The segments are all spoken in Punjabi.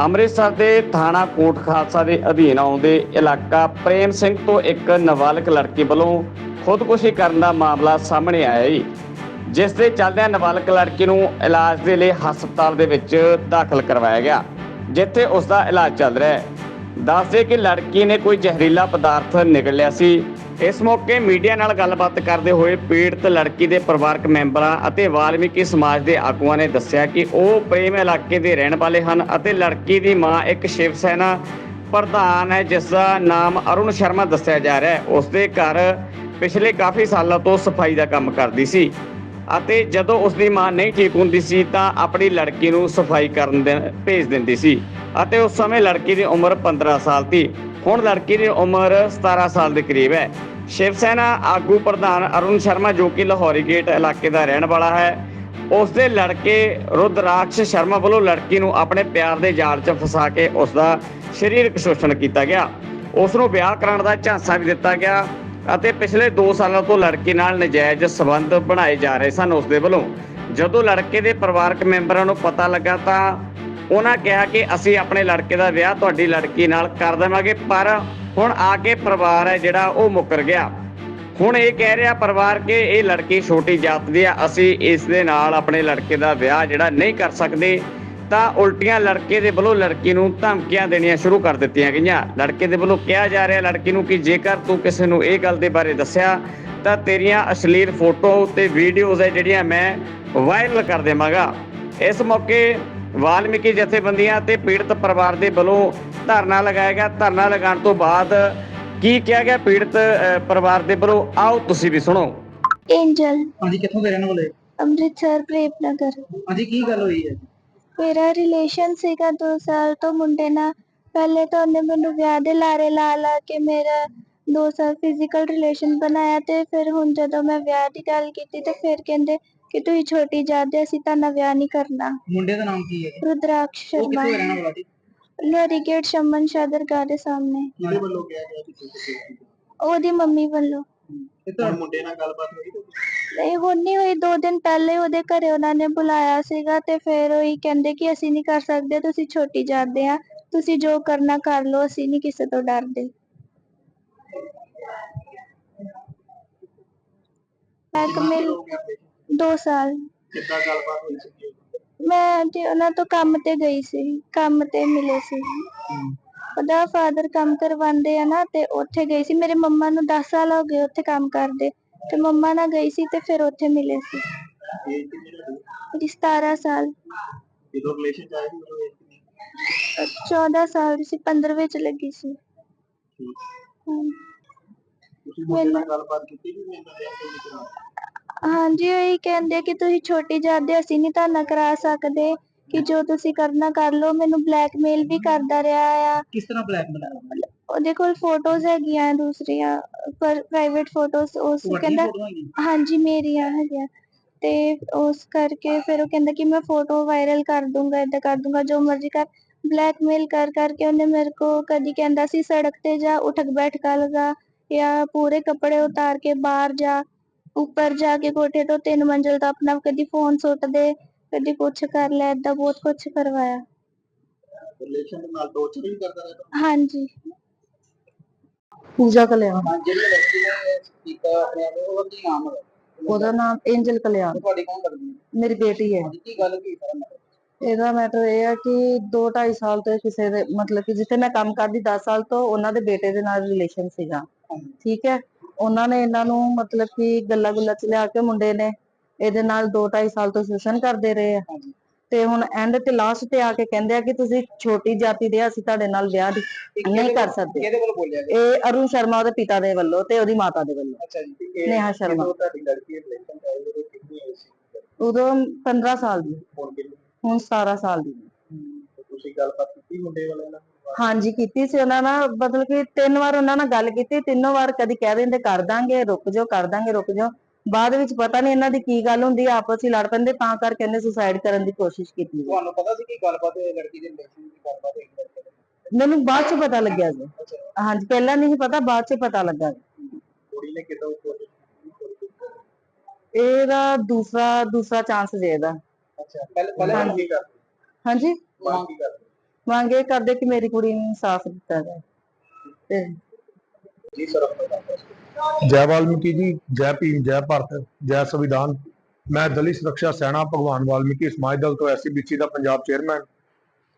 ਅੰਮ੍ਰਿਤਸਰ ਦੇ ਥਾਣਾ ਕੋਟ ਖਾਲਸਾ ਦੇ ਅਧੀਨ ਆਉਂਦੇ ਇਲਾਕਾ ਪ੍ਰੇਮ ਸਿੰਘ ਤੋਂ ਇੱਕ ਨਾਬਾਲਗ ਲੜਕੀ ਵੱਲੋਂ ਖੁਦਕੁਸ਼ੀ ਕਰਨ ਦਾ ਮਾਮਲਾ ਸਾਹਮਣੇ ਆਇਆ ਹੈ ਜਿਸ ਦੇ ਚੱਲਦਿਆਂ ਨਾਬਾਲਗ ਲੜਕੀ ਨੂੰ ਇਲਾਜ ਦੇ ਲਈ ਹਸਪਤਾਲ ਦੇ ਵਿੱਚ ਦਾਖਲ ਕਰਵਾਇਆ ਗਿਆ, ਜਿੱਥੇ ਉਸ ਦਾ ਇਲਾਜ ਚੱਲ ਰਿਹਾ ਹੈ। ਦੱਸਦੇ ਕਿ ਲੜਕੀ ਨੇ ਕੋਈ ਜ਼ਹਿਰੀਲਾ ਪਦਾਰਥ ਨਿਕਲਿਆ ਸੀ ਇਸ ਮੌਕੇ ਮੀਡੀਆ ਨਾਲ ਗੱਲਬਾਤ ਕਰਦੇ ਹੋਏ ਪੀੜਤ ਲੜਕੀ ਦੇ ਪਰਿਵਾਰਕ ਮੈਂਬਰਾਂ ਅਤੇ ਵਾਲਮੀਕੀ ਸਮਾਜ ਦੇ ਆਗੂਆਂ ਨੇ ਦੱਸਿਆ ਕਿ ਉਹ ਪ੍ਰੇਮ ਇਲਾਕੇ ਦੇ ਰਹਿਣ ਵਾਲੇ ਹਨ ਅਤੇ ਲੜਕੀ ਦੀ ਮਾਂ ਇੱਕ ਸ਼ਿਵ ਸੈਨਾ ਪ੍ਰਧਾਨ ਹੈ, ਜਿਸ ਦਾ ਨਾਮ ਅਰੁਣ ਸ਼ਰਮਾ ਦੱਸਿਆ ਜਾ ਰਿਹਾ ਹੈ। ਉਸ ਦੇ ਘਰ ਪਿਛਲੇ ਕਾਫੀ ਸਾਲਾਂ ਤੋਂ ਸਫ਼ਾਈ ਦਾ ਕੰਮ ਕਰਦੀ ਸੀ ਅਤੇ ਜਦੋਂ ਉਸ ਦੀ ਮਾਂ ਨਹੀਂ ਠੀਕ ਹੁੰਦੀ ਸੀ ਤਾਂ ਆਪਣੀ ਲੜਕੀ ਨੂੰ ਸਫ਼ਾਈ ਕਰਨ ਦੇ ਭੇਜ ਦਿੰਦੀ ਸੀ ਅਤੇ ਉਸ ਸਮੇਂ ਲੜਕੀ ਦੀ ਉਮਰ 15 ਸਾਲ ਸੀ। ਹੁਣ ਲੜਕੀ ਦੀ ਉਮਰ 17 ਸਾਲ ਦੇ ਕਰੀਬ ਹੈ। ਸ਼ਿਵ ਸੈਨਾ ਆਗੂ ਪ੍ਰਧਾਨ ਅਰੁਣ ਸ਼ਰਮਾ, ਜੋ ਕਿ ਲਾਹੌਰੀ ਗੇਟ ਇਲਾਕੇ ਦਾ ਰਹਿਣ ਵਾਲਾ ਹੈ ਉਸ ਦੇ ਲੜਕੇ ਰੁਦਰਾਕਸ਼ ਸ਼ਰਮਾ ਵੱਲੋਂ ਲੜਕੀ ਨੂੰ ਆਪਣੇ ਪਿਆਰ ਦੇ ਜਾਲ 'ਚ ਫਸਾ ਕੇ ਉਸ ਦਾ ਸਰੀਰਕ ਸ਼ੋਸ਼ਣ ਕੀਤਾ ਗਿਆ। ਉਸ ਨੂੰ ਵਿਆਹ ਕਰਾਉਣ ਦਾ ਝਾਂਸਾ ਵੀ ਦਿੱਤਾ ਗਿਆ ਅਤੇ ਪਿਛਲੇ 2 ਸਾਲਾਂ ਤੋਂ ਲੜਕੀ ਨਾਲ ਨਜਾਇਜ਼ ਸਬੰਧ ਬਣਾਏ ਜਾ ਰਹੇ ਸਨ ਉਸ ਦੇ ਵੱਲੋਂ। ਜਦੋਂ ਲੜਕੇ ਦੇ ਪਰਿਵਾਰਕ ਮੈਂਬਰਾਂ ਨੂੰ ਪਤਾ ਲੱਗਾ ਤਾਂ ਉਹਨਾਂ ਕਿਹਾ ਕਿ ਅਸੀਂ ਆਪਣੇ ਲੜਕੇ ਦਾ ਵਿਆਹ ਤੁਹਾਡੀ ਲੜਕੀ ਨਾਲ ਕਰ ਦੇਵਾਂਗੇ, ਪਰ ਹੁਣ ਆ ਕੇ ਪਰਿਵਾਰ ਹੈ ਜਿਹੜਾ, ਉਹ ਮੁੱਕਰ ਗਿਆ। ਹੁਣ ਇਹ ਕਹਿ ਰਿਹਾ ਪਰਿਵਾਰ ਕਿ ਇਹ ਲੜਕੀ ਛੋਟੀ ਜਾਤ ਦੀ ਆ, ਅਸੀਂ ਇਸ ਦੇ ਨਾਲ ਆਪਣੇ ਲੜਕੇ ਦਾ ਵਿਆਹ ਜਿਹੜਾ ਨਹੀਂ ਕਰ ਸਕਦੇ, ਤਾਂ ਉਲਟੀਆਂ ਲੜਕੇ ਦੇ ਵੱਲੋਂ ਲੜਕੀ ਨੂੰ ਧਮਕੀਆਂ ਦੇਣੀਆਂ ਸ਼ੁਰੂ ਕਰ ਦਿੱਤੀਆਂ ਗਈਆਂ। ਲੜਕੇ ਦੇ ਵੱਲੋਂ ਕਿਹਾ ਜਾ ਰਿਹਾ ਲੜਕੀ ਨੂੰ ਕਿ ਜੇਕਰ ਤੂੰ ਕਿਸੇ ਨੂੰ ਇਹ ਗੱਲ ਦੇ ਬਾਰੇ ਦੱਸਿਆ, ਤਾਂ ਤੇਰੀਆਂ ਅਸ਼ਲੀਲ ਫੋਟੋ ਤੇ ਵੀਡੀਓਜ਼ ਹੈ ਜਿਹੜੀਆਂ ਮੈਂ ਵਾਇਰਲ ਕਰ ਦੇਵਾਂਗਾ। ਇਸ ਮੌਕੇ ਵਾਲਮੀਕੀ ਜਥੇਬੰਦੀਆਂ ਤੇ ਪੀੜਤ ਪਰਿਵਾਰ ਦੇ ਵੱਲੋਂ ਧਰਨਾ ਲਗਾਇਆ ਗਿਆ। ਧਰਨਾ ਲਗਾਉਣ ਤੋਂ ਬਾਅਦ ਕੀ ਕਿਹਾ ਗਿਆ? ਪੀੜਤ ਪਰਿਵਾਰ ਦੇ ਵੱਲੋਂ ਆਓ ਤੁਸੀਂ ਵੀ ਸੁਣੋ। ਐਂਜਲ ਹਾਂਜੀ ਕਿੱਥੋਂ ਦੇ ਰਹਿਣ ਵਾਲੇ? ਅੰਮ੍ਰਿਤਸਰ ਪ੍ਰੇਮ ਨਗਰ ਹਾਂਜੀ ਕੀ ਗੱਲ ਹੋਈ ਹੈ? ਮੇਰਾ ਰਿਲੇਸ਼ਨ ਸੀਗਾ 2 ਸਾਲ ਤੋਂ ਮੁੰਡੇ ਨਾਲ। ਪਹਿਲੇ ਤਾਂ ਉਹਨੇ ਮੈਨੂੰ ਵਿਆਹ ਦੇ ਲਾਰੇ ਲਾ ਲਾ ਕੇ ਮੇਰਾ 2 ਸਾਲ ਫਿਜ਼ੀਕਲ ਰਿਲੇਸ਼ਨ ਬਣਾਇਆ ਤੇ ਫਿਰ ਹੁਣ ਜਦੋਂ ਮੈਂ ਵਿਆਹ ਦੀ ਗੱਲ ਕੀਤੀ ਤੇ ਫਿਰ ਕਹਿੰਦੇ ਕਿ ਤੁਸੀਂ ਛੋਟੀ ਜਾਦੇ ਅਸੀਂ ਤਾਂ ਨਾ ਵਿਆਹ ਨਹੀਂ ਕਰਨਾ। ਮੁੰਡੇ ਦਾ ਨਾਮ ਕੀ ਹੈ ਰੁਦਰਾਕਸ਼ ਉਹ ਸ਼ਰਮਾ ਕਿੱਥੋਂ ਦਾ ਰਹਿਣ ਵਾਲਾ ਸੀ ਸ਼ਮਨ ਸ਼ਾਦਰ ਗਾਹ ਦੇ ਸਾਹਮਣੇ। ਕਿਹਦੇ ਵੱਲੋਂ ਕਿਹਾ ਗਿਆ ਕਿ ਤੁਸੀਂ ਉਹਦੀ ਮੰਮੀ ਵੱਲੋਂ। ਤੇ ਤੁਹਾਡੇ ਮੁੰਡੇ ਨਾਲ ਗੱਲਬਾਤ ਹੋਈ ਤਾਂ? ਨਹੀਂ ਹੁਣ ਨਹੀਂ ਹੋਈ। ਦੋ ਦਿਨ ਪਹਿਲੇ ਉਹਦੇ ਘਰੇ ਉਹਨਾਂ ਨੇ ਬੁਲਾਇਆ ਸੀਗਾ ਤੇ ਫਿਰ ਉਹੀ ਕਹਿੰਦੇ ਕਿ ਅਸੀਂ ਨਹੀਂ ਕਰ ਸਕਦੇ ਤੁਸੀਂ ਛੋਟੀ ਜਾਂਦੇ ਆ। ਤੁਸੀਂ ਜੋ ਕਰਨਾ ਕਰ ਲਓ ਅਸੀਂ ਨਹੀਂ ਕਿਸੇ ਤੋਂ ਡਰਦੇ। ਬਲੈਕਮੇਲ 2 ਸਾਲ। ਕਿੱਦਾਂ ਗੱਲਬਾਤ ਹੋਈ ਸੀ ਮੈਂ ਤੇ ਉਹਨਾਂ ਤੋਂ ਕੰਮ ਤੇ ਗਈ ਸੀ ਕੰਮ ਤੇ ਮਿਲੇ ਸੀ। ਉਹਦਾ ਫਾਦਰ ਕੰਮ ਕਰਵਾਉਂਦੇ ਆ ਨਾ ਤੇ ਉੱਥੇ ਗਈ ਸੀ। ਮੇਰੇ ਮੰਮਾ ਨੂੰ 10 ਸਾਲ ਹੋ ਗਏ ਉੱਥੇ ਕੰਮ ਕਰਦੇ। ਤੇ ਮੰਮਾ ਨਾਲ ਗਈ ਸੀ ਤੇ ਫਿਰ ਉੱਥੇ ਮਿਲੇ ਸੀ। ਇਹ ਕਿੰਨੀ ਉਹਦੀ 17 ਸਾਲ। ਜਦੋਂ ਰਿਲੇਸ਼ਨ ਚ ਆਏ ਸੀ ਉਦੋਂ age ਕਿੰਨੀ? ਅਹ 14 ਸਾਲ ਦੀ ਸੀ 15 ਵਿੱਚ ਲੱਗੀ ਸੀ। ਠੀਕ। ਹਾਂ। ਤੁਸੀਂ ਮੁੰਡੇ ਨਾਲ ਗੱਲਬਾਤ ਕੀਤੀ ਕਿ ਮੈਂ ਤਾਂ ਵਿਆਹ ਕਿਉਂ ਨਹੀਂ ਕਰਾਉਣਾ ਹਾਂਜੀ ਉਹੀ ਕਹਿੰਦੇ ਕਿ ਤੁਸੀਂ ਛੋਟੀ ਜਾਂਦੇ ਅਸੀਂ ਨਹੀਂ ਤੁਹਾਨੂੰ ਕਰਾ ਸਕਦੇ ਕਿ ਜੋ ਤੁਸੀਂ ਕਰਨਾ ਕਰ ਲਓ ਮੈਨੂੰ ਬਲੈਕਮੇਲ ਵੀ ਕਰਦਾ ਰਿਹਾ ਆ। ਕਿਸ ਤਰ੍ਹਾਂ ਉਹਦੇ ਕੋਲ ਫੋਟੋਜ਼ ਹੈਗੀਆਂ ਆ ਦੂਸਰੀਆਂ ਪਰ ਪ੍ਰਾਈਵੇਟ ਫੋਟੋਜ਼ ਉਸ ਕਹਿੰਦਾ? ਹਾਂਜੀ ਮੇਰੀਆਂ ਹੈਗੀਆਂ। ਤੇ ਉਸ ਕਰਕੇ ਫਿਰ ਉਹ ਕਹਿੰਦਾ ਕਿ ਮੈਂ ਫੋਟੋ ਵਾਇਰਲ ਕਰ ਦੂੰਗਾ ਏਦਾਂ ਕਰ ਦੂੰਗਾ ਜੋ ਮਰਜ਼ੀ ਕਰ। ਬਲੈਕਮੇਲ ਕਰ ਕਰਕੇ ਉਹਨੇ ਮੇਰੇ ਕੋ ਕਦੀ ਕਹਿੰਦਾ ਸੀ ਸੜਕ ਤੇ ਜਾ ਉਠਕ ਬੈਠਕਾ ਲਗਾ ਜਾਂ ਪੂਰੇ ਕੱਪੜੇ ਉਤਾਰ ਕੇ ਬਾਹਰ ਜਾ। ਉੱਪਰ ਜਾ ਕੇ ਕੋਠੇ ਤੋਂ ਤਿੰਨ ਮੰਜ਼ਲ ਦਾ ਆਪਣਾ ਕਦੀ ਫੋਨ ਸੁੱਟ ਦੇ ਕਦੀ ਕੁਛ ਕਰ ਲੈ ਏਦਾਂ ਬਹੁਤ ਕੁਛ ਕਰਵਾਇਆ। ਰਿਲੇਸ਼ਨ ਦੇ ਨਾਲ ਟੋਰਚਰ ਵੀ ਕਰਦਾ ਰਿਹਾ ਹਾਂਜੀ। ਪੂਜਾ ਕਲਿਆਣ। ਹਾਂ ਜਿਹੜੀ ਲੜਕੀ ਨੇ ਕੀਤਾ ਆਪਣੇ ਆਪ ਨੂੰ, ਉਹਦਾ ਕੀ ਨਾਮ ਹੈ? ਉਹਦਾ ਨਾਮ ਐਂਜਲ ਕਲਿਆਣ। ਤੁਹਾਡੀ ਕੌਣ ਕਰਦੀ ਹੈ? ਮੇਰੀ ਬੇਟੀ ਹੈ। ਹਾਂਜੀ ਕੀ ਗੱਲ ਕੀ ਕਰਨ ਇਹਦਾ ਮੈਟਰ ਇਹ ਹੈ ਕਿ 2 2.5 ਸਾਲ ਤੋਂ ਇਹ ਕਿਸੇ ਦੇ ਮਤਲਬ ਕਿ ਜਿੱਥੇ ਮੈਂ ਕੰਮ ਕਰਦੀ 10 ਸਾਲ ਤੋਂ ਉਹਨਾਂ ਦੇ ਬੇਟੇ ਦੇ ਨਾਲ ਰਿਲੇਸ਼ਨ ਸੀਗਾ। ਠੀਕ ਹੈ? ਉਹਨਾਂ ਨੇ ਇਹਨਾਂ ਨੂੰ ਮਤਲਬ ਕਿ ਗੱਲਾਂ ਗੁੱਲਾਂ ਚ ਲਿਆ ਕੇ ਮੁੰਡੇ ਨੇ ਇਹਦੇ ਨਾਲ 2 2.5 ਸਾਲ ਤੋਂ ਸ਼ੋਸ਼ਣ ਕਰਦੇ ਰਹੇ ਆ। ਤੇ ਹੁਣ ਐਂਡ ਤੇ ਲਾਸਟ ਤੇ ਆ ਕੇ ਕਹਿੰਦੇ ਆ ਕਿ ਤੁਸੀਂ ਛੋਟੀ ਜਾਤੀ ਦੇ ਆ, ਅਸੀਂ ਤੁਹਾਡੇ ਨਾਲ ਵਿਆਹ ਦੀ ਨਹੀਂ ਕਰ ਸਕਦੇ। ਕਿਹਦੇ ਵੱਲ ਬੋਲਿਆ ਗਿਆ? ਇਹ ਅਰੁਣ ਸ਼ਰਮਾ ਉਹਦੇ ਪਿਤਾ ਦੇ ਵੱਲੋਂ ਤੇ ਉਹਦੀ ਮਾਤਾ ਦੇ ਵੱਲੋਂ। ਅੱਛਾ ਜੀ ਤੇ ਇਹ ਨੇਹਾ ਸ਼ਰਮਾ। ਜਦੋਂ ਤੁਹਾਡੀ ਲੜਕੀ ਦੇ ਰਿਲੇਸ਼ਨ ਚ ਆਈ ਉਦੋਂ ਕਿੰਨੀ ਏਜ ਸੀ? ਉਦੋਂ 15 ਸਾਲ ਦੀ। ਹੁਣ ਕਿੰਨੀ? ਹੁਣ 17 ਸਾਲ ਦੀ। ਤੇ ਤੁਸੀਂ ਗੱਲਬਾਤ ਕੀਤੀ ਮੁੰਡੇ ਵਾਲਿਆਂ ਨਾਲ? ਹਾਂਜੀ ਕੀਤੀ ਸੀ ਉਹਨਾਂ ਨਾਲ ਮਤਲਬ ਕਿ ਤਿੰਨ ਵਾਰ ਉਹਨਾਂ ਨਾਲ ਗੱਲ ਕੀਤੀ ਤਿੰਨੋਂ ਵਾਰ ਕਦੀ ਕਹਿ ਦਿੰਦੇ ਕਰ ਦਾਂਗੇ ਰੁਕ ਜਾਓ ਕਰ ਦਾਂਗੇ ਰੁਕ ਜਾਓ। ਬਾਅਦ ਵਿੱਚ ਪਤਾ ਨਹੀਂ ਇਹਨਾਂ ਦੀ ਕੀ ਗੱਲ ਹੁੰਦੀ ਆ, ਆਪਸ ਵਿੱਚ ਲੜ ਪੈਂਦੇ ਤਾਂ ਕਰਕੇ ਇਹਨੇ ਸੁਸਾਈਡ ਕਰਨ ਦੀ ਕੋਸ਼ਿਸ਼ ਕੀਤੀ ਤੁਹਾਨੂੰ ਪਤਾ ਸੀ ਕਿ ਗੱਲਬਾਤ ਇਹ ਲੜਕੀ ਦੇ ਰਿਲੇਸ਼ਨ ਦੀ ਗੱਲਬਾਤ ਹੈ ਲੜਕੇ ਦੀ? ਮੈਨੂੰ ਬਾਅਦ ਚ ਪਤਾ ਲੱਗਿਆ ਜੀ। ਅੱਛਾ। ਹਾਂਜੀ ਪਹਿਲਾਂ ਨਹੀਂ ਸੀ ਪਤਾ ਬਾਅਦ ਚ ਪਤਾ ਲੱਗਾ ਕੁੜੀ ਨੇ ਕਿਦਾਂ ਕੋਸ਼ਿਸ਼ ਕੀਤੀ? ਇਹਦਾ ਦੂਸਰਾ ਦੂਸਰਾ ਚਾਂਸ ਜੇ ਇਹਦਾ। ਅੱਛਾ ਪਹਿਲੇ ਪਹਿਲੇ ਹਾਂਜੀ। ਕੀ ਕਰਦੇ? ਹਾਂਜੀ। ਮਾਂ ਕੀ ਕਰਦੇ? ਮੰਗ ਇਹ ਕਰਦੇ ਕਿ ਮੇਰੀ ਕੁੜੀ ਨੂੰ ਇਨਸਾਫ ਦਿੱਤਾ ਜਾਏ। ਤੇ ਜੀ ਸਰ ਵਾਲਮੀਕੀ ਜੀ ਜੈ ਭੀਮ ਜੈ ਭਾਰਤ ਜੈ ਸੰਵਿਧਾਨ। ਮੈਂ ਦਲਿਤ ਸੁਰੱਖਿਆ ਸੈਨਾ ਭਗਵਾਨ ਵਾਲਮੀਕੀ ਸਮਾਜ ਦਲ ਤੋਂ ਐਸਸੀਬੀਸੀ ਦਾ ਪੰਜਾਬ ਚੇਅਰਮੈਨ।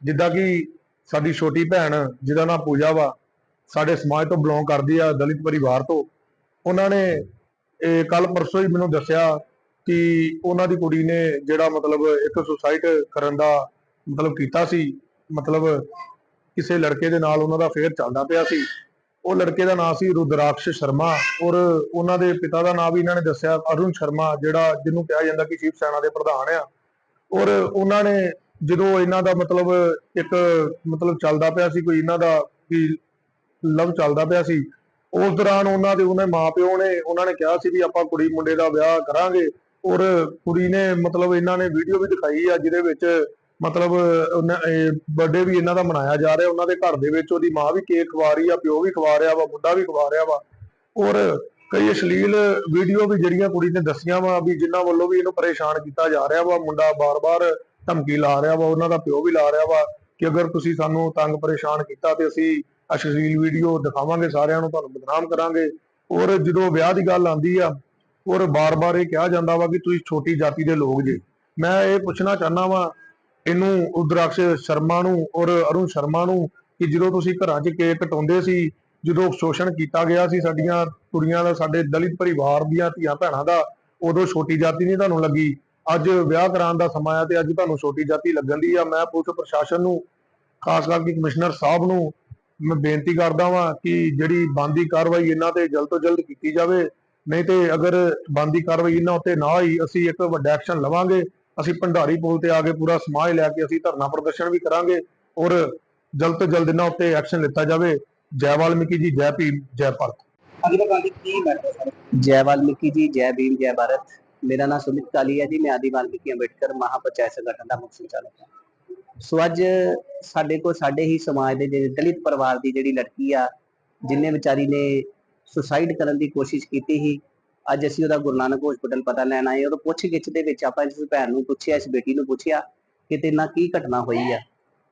ਜਿੱਦਾਂ ਕਿ ਸਾਡੀ ਛੋਟੀ ਭੈਣ ਜਿਹਦਾ ਨਾਮ ਪੂਜਾ ਵਾ ਸਾਡੇ ਸਮਾਜ ਤੋਂ ਬਿਲੋਂਗ ਕਰਦੀ ਆ ਦਲਿਤ ਪਰਿਵਾਰ ਤੋਂ। ਉਹਨਾਂ ਨੇ ਇਹ ਕੱਲ ਪਰਸੋਂ ਹੀ ਮੈਨੂੰ ਦੱਸਿਆ ਕਿ ਉਹਨਾਂ ਦੀ ਕੁੜੀ ਨੇ ਜਿਹੜਾ ਮਤਲਬ ਇੱਕ ਸੁਸਾਈਡ ਕਰਨ ਦਾ ਮਤਲਬ ਕੀਤਾ ਸੀ। ਮਤਲਬ ਕਿਸੇ ਲੜਕੇ ਦੇ ਨਾਲ ਉਹਨਾਂ ਦਾ ਫੇਰ ਚੱਲਦਾ ਪਿਆ ਸੀ। ਉਹ ਲੜਕੇ ਦਾ ਨਾਮ ਸੀ ਰੁਦਰਾਕਸ਼ ਸ਼ਰਮਾ ਔਰ ਉਹਨਾਂ ਦੇ ਪਿਤਾ ਦਾ ਨਾਮ ਵੀ ਇਹਨਾਂ ਨੇ ਦੱਸਿਆ, ਅਰੁਣ ਸ਼ਰਮਾ, ਜਿਹੜਾ ਜਿਹਨੂੰ ਕਿਹਾ ਜਾਂਦਾ ਕਿ ਸ਼ਿਵ ਸੈਨਾ ਦੇ ਪ੍ਰਧਾਨ ਆ। ਔਰ ਉਹਨਾਂ ਨੇ ਜਦੋਂ ਇਹਨਾਂ ਦਾ ਮਤਲਬ ਇੱਕ ਮਤਲਬ ਚੱਲਦਾ ਪਿਆ ਸੀ, ਕੋਈ ਇਹਨਾਂ ਦਾ ਵੀ ਲਵ ਚੱਲਦਾ ਪਿਆ ਸੀ, ਉਸ ਦੌਰਾਨ ਉਹਨਾਂ ਦੇ ਉਹਨੇ ਮਾਪਿਓ ਨੇ ਉਹਨਾਂ ਨੇ ਕਿਹਾ ਸੀ ਵੀ ਆਪਾਂ ਕੁੜੀ ਮੁੰਡੇ ਦਾ ਵਿਆਹ ਕਰਾਂਗੇ। ਔਰ ਕੁੜੀ ਨੇ ਮਤਲਬ ਇਹਨਾਂ ਨੇ ਵੀਡੀਓ ਵੀ ਦਿਖਾਈ ਆ, ਜਿਹਦੇ ਵਿੱਚ ਮਤਲਬ ਬਰਥਡੇ ਵੀ ਇਹਨਾਂ ਦਾ ਮਨਾਇਆ ਜਾ ਰਿਹਾ, ਉਹਨਾਂ ਦੇ ਘਰ ਦੇ ਵਿੱਚ ਉਹਦੀ ਮਾਂ ਵੀ ਕੇਕ ਖਵਾ ਰਹੀ ਆ, ਪਿਓ ਵੀ ਖਵਾ ਰਿਹਾ ਵਾ, ਮੁੰਡਾ ਵੀ ਖਵਾ ਰਿਹਾ ਵਾ। ਔਰ ਕਈ ਅਸ਼ਲੀਲ ਵੀਡੀਓ ਵੀ ਜਿਹੜੀਆਂ ਕੁੜੀ ਨੇ ਦੱਸੀਆਂ ਵਾ ਵੀ ਜਿਨ੍ਹਾਂ ਵੱਲੋਂ ਵੀ ਇਹਨੂੰ ਪਰੇਸ਼ਾਨ ਕੀਤਾ ਜਾ ਰਿਹਾ ਵਾ, ਮੁੰਡਾ ਬਾਰ-ਬਾਰ ਧਮਕੀ ਲਾ ਰਿਹਾ ਵਾ, ਉਹਨਾਂ ਦਾ ਪਿਓ ਵੀ ਲਾ ਰਿਹਾ ਵਾ ਕਿ ਅਗਰ ਤੁਸੀਂ ਸਾਨੂੰ ਤੰਗ ਪਰੇਸ਼ਾਨ ਕੀਤਾ ਤੇ ਅਸੀਂ ਅਸ਼ਲੀਲ ਵੀਡੀਓ ਦਿਖਾਵਾਂਗੇ, ਸਾਰਿਆਂ ਨੂੰ ਤੁਹਾਨੂੰ ਬਦਨਾਮ ਕਰਾਂਗੇ। ਔਰ ਜਦੋਂ ਵਿਆਹ ਦੀ ਗੱਲ ਆਉਂਦੀ ਆ, ਔਰ ਬਾਰ-ਬਾਰ ਇਹ ਕਿਹਾ ਜਾਂਦਾ ਵਾ ਕਿ ਤੁਸੀਂ ਛੋਟੀ ਜਾਤੀ ਦੇ ਲੋਕ ਜੇ। ਮੈਂ ਇਹ ਪੁੱਛਣਾ ਚਾਹਨਾ ਵਾ ਇਹਨੂੰ ਉਦਰਾਕਸ਼ ਸ਼ਰਮਾ ਨੂੰ ਔਰ ਅਰੁਣ ਸ਼ਰਮਾ ਨੂੰ ਕਿ ਜਦੋਂ ਤੁਸੀਂ ਘਰਾਂ 'ਚ ਕੇਕ ਕਟਾਉਂਦੇ ਸੀ, ਜਦੋਂ ਸ਼ੋਸ਼ਣ ਕੀਤਾ ਗਿਆ ਸੀ ਸਾਡੀਆਂ ਕੁੜੀਆਂ ਦਾ, ਸਾਡੇ ਦਲਿਤ ਪਰਿਵਾਰ ਦੀਆਂ ਧੀਆਂ ਭੈਣਾਂ ਦਾ, ਉਦੋਂ ਛੋਟੀ ਜਾਤੀ ਨਹੀਂ ਤੁਹਾਨੂੰ ਲੱਗੀ। ਅੱਜ ਵਿਆਹ ਕਰਾਉਣ ਦਾ ਸਮਾਂ ਆ ਤੇ ਅੱਜ ਤੁਹਾਨੂੰ ਛੋਟੀ ਜਾਤੀ ਲੱਗਣ ਦੀ ਆ। ਮੈਂ ਪੁਲਿਸ ਪ੍ਰਸ਼ਾਸਨ ਨੂੰ, ਖਾਸ ਕਰਕੇ ਕਮਿਸ਼ਨਰ ਸਾਹਿਬ ਨੂੰ ਮੈਂ ਬੇਨਤੀ ਕਰਦਾ ਵਾਂ ਕਿ ਜਿਹੜੀ ਬੰਦੀ ਕਾਰਵਾਈ ਇਹਨਾਂ ਤੇ ਜਲਦ ਤੋਂ ਜਲਦ ਕੀਤੀ ਜਾਵੇ। ਨਹੀਂ ਤੇ ਅਗਰ ਬੰਦੀ ਕਾਰਵਾਈ ਇਹਨਾਂ ਉੱਤੇ ਨਾ ਹੋਈ ਅਸੀਂ ਇੱਕ ਵੱਡਾ ਐਕਸ਼ਨ ਲਵਾਂਗੇ। ਅਸੀਂ ਭੰਡਾਰੀ ਪੁਲ ਤੇ ਆ ਕੇ ਪੂਰਾ ਸਮਾਜ ਲੈ ਕੇ ਅਸੀਂ ਧਰਨਾ ਪ੍ਰਦਰਸ਼ਨ ਵੀ ਕਰਾਂਗੇ ਔਰ ਜਲਦ ਤੋਂ ਜਲਦ ਇਹਨਾਂ ਉੱਤੇ ਐਕਸ਼ਨ ਲਿੱਤਾ ਜਾਵੇ। ਜੈ ਵਾਲਮੀਕੀ ਜੀ ਜੈ ਭੀਮ ਜੈ ਭਾਰਤ। ਅਗਲਾ ਗਾਂਧੀ ਕੀ ਮੈਟਰ ਜੈ ਵਾਲਮੀਕੀ ਜੀ ਜੈ ਭੀਮ ਜੈ ਭਾਰਤ। ਮੇਰਾ ਨਾਮ ਸੁਮਿਤ ਕਾਲੀ ਹੈ ਜੀ। ਮੈਂ ਆਦੀ ਵਾਲਮੀਕੀ ਅੰਬੇਡਕਰ ਮਹਾਪੰਚਾਇਤ ਸੰਗਠਨ ਦਾ ਮੁੱਖ ਸੰਚਾਲਕ ਹਾਂ। ਸੋ ਅੱਜ ਸਾਡੇ ਕੋਲ ਸਾਡੇ ਹੀ ਸਮਾਜ ਦੇ ਜਿਹੜੇ ਦਲਿਤ ਪਰਿਵਾਰ ਦੀ ਜਿਹੜੀ ਲੜਕੀ ਆ ਜਿਨੇ ਵਿਚਾਰੀ ਨੇ ਸੁਸਾਈਡ ਕਰਨ ਦੀ ਕੋਸ਼ਿਸ਼ ਕੀਤੀ ਸੀ ਅੱਜ ਅਸੀਂ ਉਹਦਾ ਗੁਰੂ ਨਾਨਕ ਹਸਪੀਟਲ ਪਤਾ ਲੈਣ ਆਏ ਔਰ ਪੁੱਛ ਗਿੱਛ ਦੇ ਵਿੱਚ ਆਪਾਂ ਇਸ ਭੈਣ ਨੂੰ ਪੁੱਛਿਆ, ਇਸ ਬੇਟੀ ਨੂੰ ਪੁੱਛਿਆ ਕਿ ਤੇ ਨਾਲ ਕੀ ਘਟਨਾ ਹੋਈ ਆ।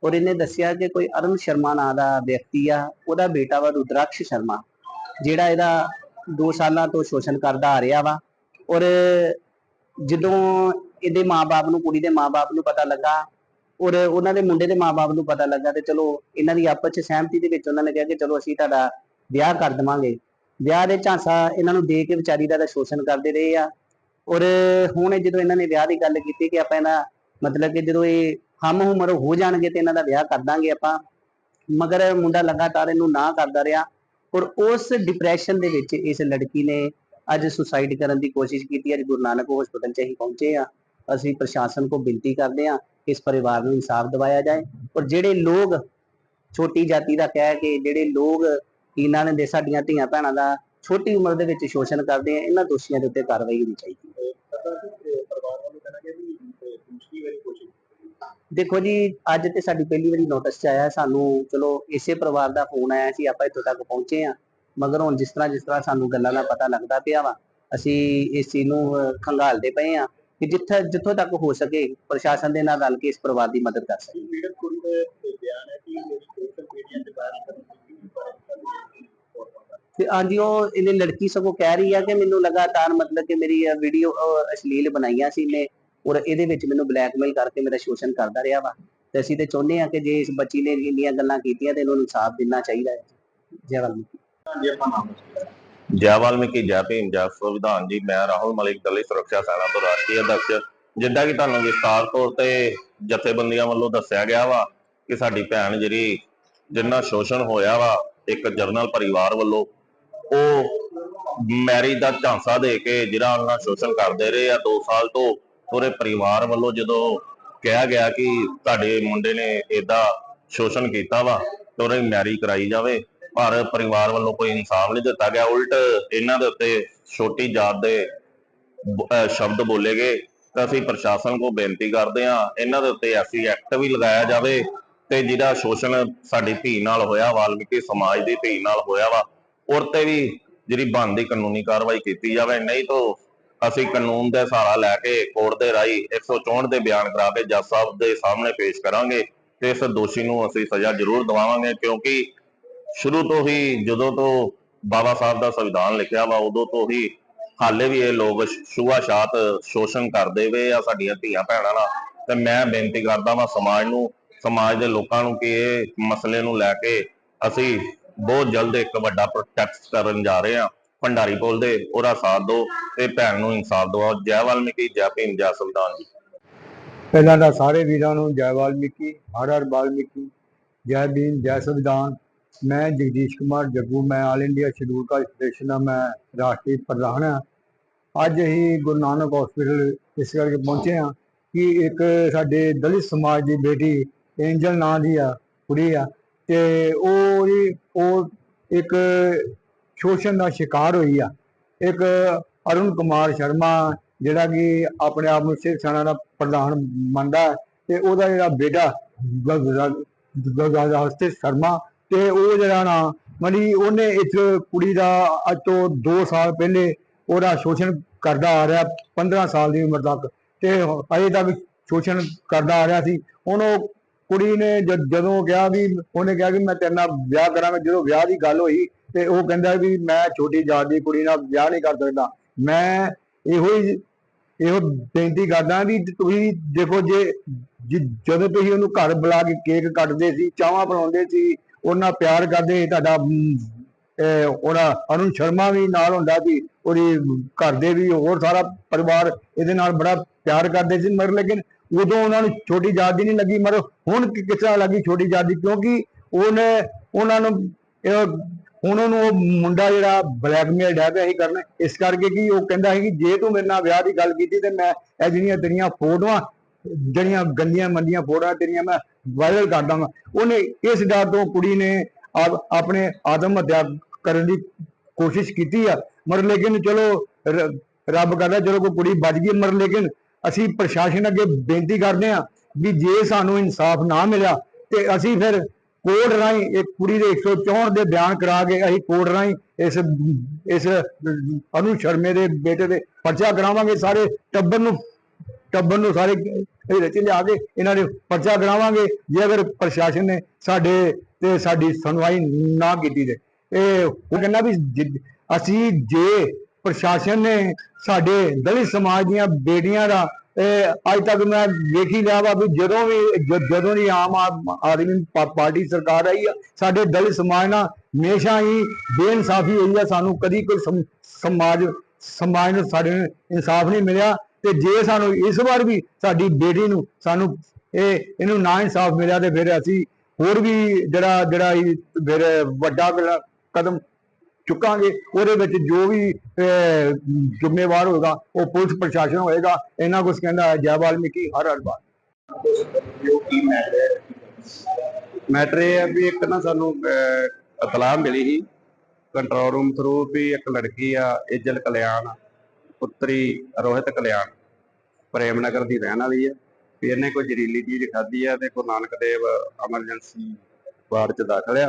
ਔਰ ਇਹਨੇ ਦੱਸਿਆ ਕਿ ਕੋਈ ਅਰੁਣ ਸ਼ਰਮਾ ਨਾਂ ਦਾ ਵਿਅਕਤੀ ਆ, ਉਹਦਾ ਬੇਟਾ ਵਾ ਰੁਦਰਾਕਸ਼ ਸ਼ਰਮਾ, ਜਿਹੜਾ ਇਹਦਾ 2 ਸਾਲਾਂ ਤੋਂ ਸ਼ੋਸ਼ਣ ਕਰਦਾ ਆ ਰਿਹਾ ਵਾ। ਔਰ ਜਦੋਂ ਇਹਦੇ ਮਾਪੇ ਨੂੰ, ਕੁੜੀ ਦੇ ਮਾਪੇ ਨੂੰ ਪਤਾ ਲੱਗਾ, ਔਰ ਉਹਨਾਂ ਦੇ ਮੁੰਡੇ ਦੇ ਮਾਪੇ ਨੂੰ ਪਤਾ ਲੱਗਾ ਤੇ ਚਲੋ ਇਹਨਾਂ ਦੀ ਆਪਸ ਚ ਸਹਿਮਤੀ ਦੇ ਵਿੱਚ ਉਹਨਾਂ ਨੇ ਕਿਹਾ ਕਿ ਚਲੋ ਅਸੀਂ ਤੁਹਾਡਾ ਵਿਆਹ ਕਰ ਦੇਵਾਂਗੇ। ਵਿਆਹ ਦੇ ਝਾਂਸਾ ਇਹਨਾਂ ਨੂੰ ਦੇ ਕੇ ਵਿਚਾਰੀ ਦਾ ਸ਼ੋਸ਼ਣ ਕਰਦੇ ਰਹੇ ਆ। ਔਰ ਹੁਣ ਜਦੋਂ ਇਹਨਾਂ ਨੇ ਵਿਆਹ ਦੀ ਗੱਲ ਕੀਤੀ ਕਿ ਆਪਾਂ ਇਹਨਾਂ, ਮਤਲਬ ਕਿ ਜਦੋਂ ਇਹ ਹਮ ਉਮਰ ਹੋ ਜਾਣਗੇ ਤੇ ਇਹਨਾਂ ਦਾ ਵਿਆਹ ਕਰ ਦਾਂਗੇ ਆਪਾਂ, ਮਗਰ ਮੁੰਡਾ ਲਗਾਤਾਰ ਇਹਨੂੰ ਨਾ ਕਰਦਾ ਰਿਹਾ। ਔਰ ਉਸ ਡਿਪਰੈਸ਼ਨ ਦੇ ਵਿੱਚ ਇਸ ਲੜਕੀ ਨੇ ਅੱਜ ਸੁਸਾਈਡ ਕਰਨ ਦੀ ਕੋਸ਼ਿਸ਼ ਕੀਤੀ। ਅੱਜ ਗੁਰੂ ਨਾਨਕ ਹਸਪੀਟਲ 'ਚ ਅਸੀਂ ਪਹੁੰਚੇ ਆ ਅਸੀਂ ਪ੍ਰਸ਼ਾਸਨ ਕੋ ਬੇਨਤੀ ਕਰਦੇ ਆ ਕਿ ਇਸ ਪਰਿਵਾਰ ਨੂੰ ਇਨਸਾਫ ਦਿਵਾਇਆ ਜਾਏ। ਔਰ ਜਿਹੜੇ ਲੋਕ ਛੋਟੀ ਜਾਤੀ ਦਾ ਕਹਿ ਕੇ ਜਿਹੜੇ ਲੋਕ ਇਹਨਾਂ ਨੇ ਦੇ ਸਾਡੀਆਂ ਧੀਆਂ ਭੈਣਾਂ ਦਾ ਛੋਟੀ ਉਮਰ ਦੇ ਵਿੱਚ ਸ਼ੋਸ਼ਣ ਕਰਦੇ ਆ ਇਹਨਾਂ ਦੋਸ਼ੀਆਂ ਦੇ ਉੱਤੇ ਕਾਰਵਾਈ ਹੋਣੀ ਚਾਹੀਦੀ ਦੇਖੋ ਜੀ ਅੱਜ ਤੇ ਸਾਡੀ ਪਹਿਲੀ ਵਾਰੀ ਨੋਟਿਸ ਚ ਆਇਆ ਸਾਨੂੰ ਚਲੋ ਇਸੇ ਪਰਿਵਾਰ ਦਾ ਫੋਨ ਆਇਆ ਸੀ ਆਪਾਂ ਇੱਥੋਂ ਤੱਕ ਪਹੁੰਚੇ ਆ ਮਗਰ ਹੁਣ ਜਿਸ ਤਰ੍ਹਾਂ ਜਿਸ ਤਰ੍ਹਾਂ ਸਾਨੂੰ ਗੱਲਾਂ ਦਾ ਪਤਾ ਲੱਗਦਾ ਪਿਆ ਵਾ ਅਸੀਂ ਇਸ ਚੀਜ਼ ਨੂੰ ਅਹ, ਖੰਗਾਲਦੇ ਪਏ ਆ ਕਿ ਜਿੱਥੇ ਜਿੱਥੋਂ ਤੱਕ ਹੋ ਸਕੇ ਪ੍ਰਸ਼ਾਸਨ ਦੇ ਨਾਲ ਰਲ ਕੇ ਇਸ ਪਰਿਵਾਰ ਦੀ ਮਦਦ ਕਰ ਸਕੀਏ ਪੀੜਤ ਕੁੜੀ ਦੇ ਬਿਆਨ ਹੈ ਕਿ ਮੇਰੀ ਸੋਸ਼ਲ ਮੀਡੀਆ ਤੇ ਪਰ ਤੇ ਹਾਂਜੀ ਉਹ ਇਹਨੇ ਲੜਕੀ ਸਗੋਂ ਕਹਿ ਰਹੀ ਆ ਕਿ ਮੈਨੂੰ ਲਗਾਤਾਰ ਮਤਲਬ ਕਿ ਮੇਰੀ ਵੀਡੀਓ ਅਸ਼ਲੀਲ ਬਣਾਈਆਂ ਸੀ ਨੇ ਔਰ ਇਹਦੇ ਵਿੱਚ ਮੈਨੂੰ ਬਲੈਕਮੇਲ ਕਰਕੇ ਮੇਰਾ ਸ਼ੋਸ਼ਣ ਕਰਦਾ ਰਿਹਾ ਵਾ। ਤੇ ਅਸੀਂ ਤੇ ਚਾਹੁੰਦੇ ਆ ਕਿ ਜੇ ਇਸ ਬੱਚੀ ਨੇ ਇੰਨੀਆਂ ਗੱਲਾਂ ਕੀਤੀਆਂ ਤੇ ਇਹਨੂੰ ਇਨਸਾਫ ਦੇਣਾ ਚਾਹੀਦਾ ਹੈ। ਜੈ ਵਾਲਮੀਕੀ ਹਾਂਜੀ ਨਾਮ ਜੈ ਵਾਲਮੀਕੀ, ਜੈ ਭੀਮ, ਜੈ ਸੰਵਿਧਾਨ। ਜੀ, ਮੈਂ ਰਾਹੁਲ ਮਲਿਕ ਦਲਿਤ ਸੁਰੱਖਿਆ ਸੈਨਾ ਤੋਂ ਰਾਸ਼ਟਰੀ ਅਧਿਕਸ਼, ਜਿੱਦਾਂ ਕਿ ਤੁਹਾਨੂੰ ਵਿਸਤਾਰ ਤੌਰ ਤੇ ਜਥੇਬੰਦੀਆਂ ਵੱਲੋਂ ਦੱਸਿਆ ਗਿਆ ਵਾ ਕਿ ਸਾਡੀ ਭੈਣ ਜਿਹੜੀ ਜਿੰਨਾ ਸ਼ੋਸ਼ਣ ਹੋਇਆ ਵਾ, ਇੱਕ ਜਰਨਲ ਪਰਿਵਾਰ ਵੱਲੋਂ, ਉਹ ਮੈਰਿਜ ਦਾ ਝਾਂਸਾ ਦੇ ਕੇ ਜਿਹੜਾ ਉਹਨਾਂ ਸ਼ੋਸ਼ਣ ਕਰਦੇ ਰਹੇ ਆ। 2 ਸਾਲ ਤੋਂ ਉਹਦੇ ਪਰਿਵਾਰ ਵੱਲੋਂ ਜਦੋਂ ਕਿਹਾ ਗਿਆ ਕਿ ਤੁਹਾਡੇ ਮੁੰਡੇ ਨੇ ਏਦਾਂ ਸ਼ੋਸ਼ਣ ਕੀਤਾ ਵਾ, ਤੇ ਉਹਦੀ ਮੈਰਿਜ ਕਰਾਈ ਜਾਵੇ ਪਰ ਪਰਿਵਾਰ ਵੱਲੋਂ ਕੋਈ ਇਨਸਾਫ ਨਹੀਂ ਦਿੱਤਾ ਗਿਆ। ਉਲਟ ਇਹਨਾਂ ਦੇ ਉੱਤੇ ਛੋਟੀ ਜਾਤ ਦੇ ਸ਼ਬਦ ਬੋਲੇ ਗਏ। ਤਾਂ ਅਸੀਂ ਪ੍ਰਸ਼ਾਸਨ ਕੋ ਬੇਨਤੀ ਕਰਦੇ ਹਾਂ, ਇਹਨਾਂ ਦੇ ਉੱਤੇ ਐਸੀ ਐਕਟ ਵੀ ਲਗਾਇਆ ਜਾਵੇ ਤੇ ਜਿਹੜਾ ਸ਼ੋਸ਼ਣ ਸਾਡੀ ਧੀ ਨਾਲ ਹੋਇਆ ਵਾਲਮੀਕੀ ਸਮਾਜ ਦੀ ਧੀ ਨਾਲ ਹੋਇਆ ਵਾ ਔਰ ਤੇ ਵੀ ਜਿਹੜੀ ਬਣਦੀ ਕਾਨੂੰਨੀ ਕਾਰਵਾਈ ਕੀਤੀ ਜਾਵੇ। ਨਹੀਂ ਤਾਂ ਅਸੀਂ ਕਾਨੂੰਨ ਦਾ ਸਹਾਰਾ ਲੈ ਕੇ ਕੋਰਟ ਦੇ ਰਾਈ 164 ਦੇ ਬਿਆਨ ਕਰਾ ਕੇ ਜੱਜ ਸਾਹਿਬ ਦੇ ਸਾਹਮਣੇ ਪੇਸ਼ ਕਰਾਂਗੇ ਤੇ ਇਸ ਦੋਸ਼ੀ ਨੂੰ ਅਸੀਂ ਸਜ਼ਾ ਜ਼ਰੂਰ ਦਿਵਾਵਾਂਗੇ ਕਿਉਂਕਿ ਸ਼ੁਰੂ ਤੋਂ ਹੀ ਜਦੋਂ ਤੋਂ ਬਾਬਾ ਸਾਹਿਬ ਦਾ ਸੰਵਿਧਾਨ ਲਿਖਿਆ ਵਾ, ਉਦੋਂ ਤੋਂ ਹੀ ਹਾਲੇ ਵੀ ਇਹ ਲੋਕ ਛੂਆ-ਛਾਤ ਸ਼ੋਸ਼ਣ ਕਰਦੇ ਵੇ ਆ, ਸਾਡੀਆਂ ਧੀਆਂ ਭੈਣਾਂ ਨਾਲ। ਤੇ ਮੈਂ ਬੇਨਤੀ ਕਰਦਾ ਵਾਂ ਸਮਾਜ ਨੂੰ, ਸਮਾਜ ਦੇ ਲੋਕਾਂ ਨੂੰ ਕਿ ਇਹ ਮਸਲੇ ਨੂੰ ਲੈ ਕੇ ਅਸੀਂ ਬਹੁਤ ਜਲਦ ਇੱਕ ਵੱਡਾ ਪ੍ਰੋਟੈਸਟ ਕਰਨ ਜਾ ਰਹੇ ਹਾਂ ਭੰਡਾਰੀ ਬੋਲਦੇ ਉਹਦਾ ਸਾਥ ਦਿਓ ਤੇ ਭੈਣ ਨੂੰ ਇਨਸਾਫ ਦਿਵਾਓ। ਜੈ ਵਾਲਮੀਕੀ, ਜੈ ਭੀਮ, ਜੈ ਸੰਵਿਧਾਨ ਜੀ। ਪਹਿਲਾਂ ਦਾ ਸਾਰੇ ਵੀਰਾਂ ਨੂੰ ਜੈ ਵਾਲਮੀਕੀ, ਹਰ ਹਰ ਵਾਲਮੀਕੀ, ਜੈ ਭੀਮ, ਜੈ ਸੰਵਿਧਾਨ। ਮੈਂ ਜਗਦੀਸ਼ ਕੁਮਾਰ ਜੱਗੂ, ਮੈਂ all India schedule caste federation ਦਾ ਮੈਂ ਰਾਸ਼ਟਰੀ ਪ੍ਰਧਾਨ ਹਾਂ ਅੱਜ ਅਸੀਂ ਗੁਰੂ ਨਾਨਕ ਹਸਪੀਟਲ ਇਸ ਕਰਕੇ ਪਹੁੰਚੇ ਹਾਂ ਕਿ ਇੱਕ ਸਾਡੇ ਦਲਿਤ ਸਮਾਜ ਦੀ ਬੇਟੀ ਐਂਜਲ ਨਾਂ ਦੀ ਆ, ਕੁੜੀ ਆ ਤੇ ਉਹ ਉਹ ਇੱਕ ਸ਼ੋਸ਼ਣ ਦਾ ਸ਼ਿਕਾਰ ਹੋਈ ਆ। ਇੱਕ ਅਰੁਣ ਕੁਮਾਰ ਸ਼ਰਮਾ ਜਿਹੜਾ ਕਿ ਆਪਣੇ ਆਪ ਨੂੰ ਸਿੱਖ ਸੈਨਾ ਦਾ ਪ੍ਰਧਾਨ ਮੰਨਦਾ ਹੈ ਤੇ ਉਹਦਾ ਜਿਹੜਾ ਬੇਟਾ ਗਗਨ ਸ਼ਰਮਾ ਤੇ ਉਹ ਜਿਹੜਾ ਨਾ, ਮਨੀ ਉਹਨੇ ਇਸ ਕੁੜੀ ਦਾ ਅੱਜ ਤੋਂ 2 ਸਾਲ ਪਹਿਲੇ ਉਹਦਾ ਸ਼ੋਸ਼ਣ ਕਰਦਾ ਆ ਰਿਹਾ 15 ਸਾਲ ਦੀ ਉਮਰ ਤੱਕ। ਤੇ ਅਜੇ ਤੱਕ ਸ਼ੋਸ਼ਣ ਕਰਦਾ ਆ ਰਿਹਾ ਸੀ। ਹੁਣ ਉਹ ਕੁੜੀ ਨੇ ਜਦ- ਜਦੋਂ ਕਿਹਾ ਵੀ, ਉਹਨੇ ਕਿਹਾ ਕਿ ਮੈਂ ਤੇਰੇ ਨਾਲ ਵਿਆਹ ਕਰਾਂਗਾ ਜਦੋਂ ਵਿਆਹ ਦੀ ਗੱਲ ਹੋਈ ਤੇ ਉਹ ਕਹਿੰਦਾ ਵੀ ਮੈਂ ਛੋਟੀ ਜਾਤ ਦੀ ਕੁੜੀ ਨਾਲ ਵਿਆਹ ਨਹੀਂ ਕਰ ਸਕਦਾ। ਮੈਂ ਇਹੋ ਹੀ, ਇਹੋ ਬੇਨਤੀ ਕਰਦਾ ਵੀ ਤੁਸੀਂ ਦੇਖੋ ਜੇ, ਜ- ਜਦੋਂ ਤੁਸੀਂ ਉਹਨੂੰ ਘਰ ਬੁਲਾ ਕੇ ਕੇਕ ਕੱਟਦੇ ਸੀ ਚਾਹਾਂ ਬਣਾਉਂਦੇ ਸੀ ਉਹਨਾਂ ਪਿਆਰ ਕਰਦੇ, ਤੁਹਾਡਾ ਉਹਦਾ ਅਰੁਣ ਸ਼ਰਮਾ ਵੀ ਨਾਲ ਹੁੰਦਾ ਸੀ, ਉਹਦੀ ਘਰ ਦੇ ਵੀ ਹੋਰ ਸਾਰਾ ਪਰਿਵਾਰ ਇਹਦੇ ਨਾਲ ਬੜਾ ਪਿਆਰ ਕਰਦੇ ਸੀ, ਮਗਰ ਲੇਕਿਨ ਉਦੋਂ ਉਹਨਾਂ ਨੂੰ ਛੋਟੀ ਜਾਤ ਦੀ ਨਹੀਂ ਲੱਗੀ, ਮਗਰ ਹੁਣ ਕਿ- ਕਿਸ ਤਰ੍ਹਾਂ ਲੱਗੀ ਛੋਟੀ ਜਾਤ ਦੀ, ਕਿਉਂਕਿ ਉਹਨੇ, ਉਹਨਾਂ ਨੂੰ ਹੁਣ ਉਹਨੂੰ ਉਹ ਮੁੰਡਾ ਜਿਹੜਾ ਬਲੈਕਮੇਲ ਡੈ ਪਿਆ ਸੀ ਕਰਨ, ਇਸ ਕਰਕੇ ਕਿ ਉਹ ਕਹਿੰਦਾ ਸੀ ਕਿ ਜੇ ਤੂੰ ਮੇਰੇ ਨਾਲ ਵਿਆਹ ਦੀ ਗੱਲ ਕੀਤੀ ਤੇ ਮੈਂ ਇਹ ਜਿਹੜੀਆਂ ਤੇਰੀਆਂ ਫੋਟੋਆਂ ਜਿਹੜੀਆਂ ਗੰਦੀਆਂ ਮੰਦੀਆਂ ਫੋਟੋਆਂ ਤੇਰੀਆਂ ਮੈਂ ਵਾਇਰਲ ਕਰ ਦਾਂਗਾ। ਉਹਨੇ ਇਸ ਡਰ ਤੋਂ ਕੁੜੀ ਨੇ ਆਪਣੇ ਆਤਮ ਹੱਤਿਆ ਕਰਨ ਦੀ ਕੋਸ਼ਿਸ਼ ਕੀਤੀ ਆ। ਮਰ ਲੇਕਿਨ ਚਲੋ ਰੱਬ ਕਰਦਾ ਚਲੋ ਕੋਈ ਕੁੜੀ ਬਚ ਗਈ ਮਰ ਲੇਕਿਨ ਅਸੀਂ ਪ੍ਰਸ਼ਾਸਨ ਅੱਗੇ ਬੇਨਤੀ ਕਰਦੇ ਆ ਵੀ ਜੇ ਸਾਨੂੰ ਇਨਸਾਫ ਨਾ ਮਿਲਿਆ ਤੇ ਅਸੀਂ ਫਿਰ ਕੋਰਟ ਰਾਹੀਂ ਇੱਕ ਕੁੜੀ ਦੇ 164 ਦੇ ਬਿਆਨ ਕਰਾ ਕੇ ਅਸੀਂ ਕੋਰਟ ਰਾਹੀਂ ਇਸ ਇਸ ਅਨੂ ਸ਼ਰਮੇ ਦੇ ਬੇਟੇ ਦੇ ਪਰਚਾ ਕਰਾਵਾਂਗੇ। ਸਾਰੇ ਟੱਬਰ ਨੂੰ ਟੱਬਰ ਨੂੰ ਸਾਰੇ ਵਿੱਚ ਲਿਆ ਕੇ ਇਹਨਾਂ ਨੇ ਪਰਚਾ ਕਰਾਵਾਂਗੇ ਜੇ ਅਗਰ ਪ੍ਰਸ਼ਾਸਨ ਨੇ ਸਾਡੇ ਤੇ ਸਾਡੀ ਸੁਣਵਾਈ ਨਾ ਕੀਤੀ ਤੇ ਇਹ ਉਹ ਕਹਿੰਦਾ ਵੀ ਅਸੀਂ ਜੇ ਪ੍ਰਸ਼ਾਸਨ ਨੇ ਸਾਡੇ ਦਲਿਤ ਸਮਾਜ ਦੀਆਂ ਬੇਟੀਆਂ ਦਾ ਅੱਜ ਤੱਕ ਮੈਂ ਵੇਖ ਹੀ ਲਿਆ ਵਾ ਵੀ ਜਦੋਂ ਵੀ ਜਦੋਂ ਦੀ ਆਮ ਆਦ- ਆਦਮੀ ਪਾਰਟੀ ਸਰਕਾਰ ਆਈ ਆ, ਸਾਡੇ ਦਲਿਤ ਸਮਾਜ ਨਾਲ ਹਮੇਸ਼ਾ ਹੀ ਬੇਇਨਸਾਫੀ ਹੋਈ ਆ। ਸਾਨੂੰ ਕਦੀ ਕੋਈ ਸਮਾਜ ਸਮਾਜ ਨੂੰ ਸਾਡੇ ਨੂੰ ਇਨਸਾਫ ਨਹੀਂ ਮਿਲਿਆ। ਤੇ ਜੇ ਸਾਨੂੰ ਇਸ ਵਾਰ ਵੀ ਸਾਡੀ ਬੇਟੀ ਨੂੰ ਸਾਨੂੰ ਇਹ ਇਹਨੂੰ ਨਾ ਇਨਸਾਫ ਮਿਲਿਆ ਤੇ ਫਿਰ ਅਸੀਂ ਹੋਰ ਵੀ ਜਿਹੜਾ ਜਿਹੜਾ ਫਿਰ ਵੱਡਾ ਕਦਮ ਚੁੱਕਾਂਗੇ ਉਹਦੇ ਵਿੱਚ ਜੋ ਵੀ ਜ਼ਿੰਮੇਵਾਰ ਹੋਏਗਾ ਉਹ ਪੁਲਿਸ ਪ੍ਰਸ਼ਾਸਨ ਹੋਏਗਾ ਇਹਨਾਂ ਕੁਝ ਕਹਿੰਦਾ ਹੈ ਜੈ ਵਾਲਮੀਕੀ ਹਰ ਹਰ ਬਾਤ ਮੈਟਰ ਇਹ ਹੈ ਵੀ ਇੱਕ ਨਾ ਸਾਨੂੰ ਅਹ, ਇਤਲਾਹ ਮਿਲੀ ਸੀ ਕੰਟਰੋਲ ਰੂਮ ਥਰੂ ਵੀ ਇੱਕ ਲੜਕੀ ਆ ਇਜਲ ਕਲਿਆਣ ਪੁੱਤਰੀ ਰੋਹਿਤ ਕਲਿਆਣ ਪ੍ਰੇਮ ਨਗਰ ਦੀ ਰਹਿਣ ਵਾਲੀ ਹੈ। ਵੀ ਇਹਨੇ ਕੋਈ ਜ਼ਹਿਰੀਲੀ ਚੀਜ਼ ਖਾਧੀ ਆ ਤੇ ਗੁਰੂ ਨਾਨਕ ਦੇਵ ਐਮਰਜੈਂਸੀ ਵਾਰਡ 'ਚ ਦਾਖਲ ਆ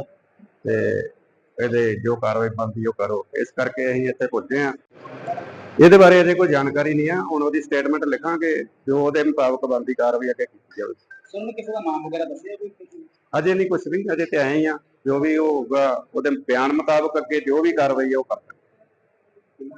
ਤੇ ਇਹਦੇ ਜੋ ਕਾਰਵਾਈ ਬਣਦੀ ਉਹ ਕਰੋ। ਇਸ ਕਰਕੇ ਅਸੀਂ ਇੱਥੇ ਪੁੱਜੇ ਆ ਇਹਦੇ ਬਾਰੇ ਅਜੇ ਕੋਈ ਜਾਣਕਾਰੀ ਨਹੀਂ ਆ। ਹੁਣ ਉਹਦੀ ਸਟੇਟਮੈਂਟ ਲਿਖਾਂਗੇ ਜੋ ਉਹਦੇ ਮੁਤਾਬਕ ਬਣਦੀ ਕਾਰਵਾਈ ਅੱਗੇ ਕੀਤੀ ਜਾਵੇ। ਸੁਣ ਕਿਸੇ ਦਾ ਨਾਮ ਵਗੈਰਾ ਦੱਸਿਆ ਕੋਈ ਅਜੇ ਨਹੀਂ ਕੁਝ ਵੀ ਅਜੇ ਤੇ ਆਏ ਹੀ ਆ। ਜੋ ਵੀ ਉਹ ਹੋਊਗਾ ਉਹਦੇ ਬਿਆਨ ਮੁਤਾਬਕ ਅੱਗੇ ਜੋ ਵੀ ਕਾਰਵਾਈ ਹੈ ਉਹ ਕਰਾਂਗੇ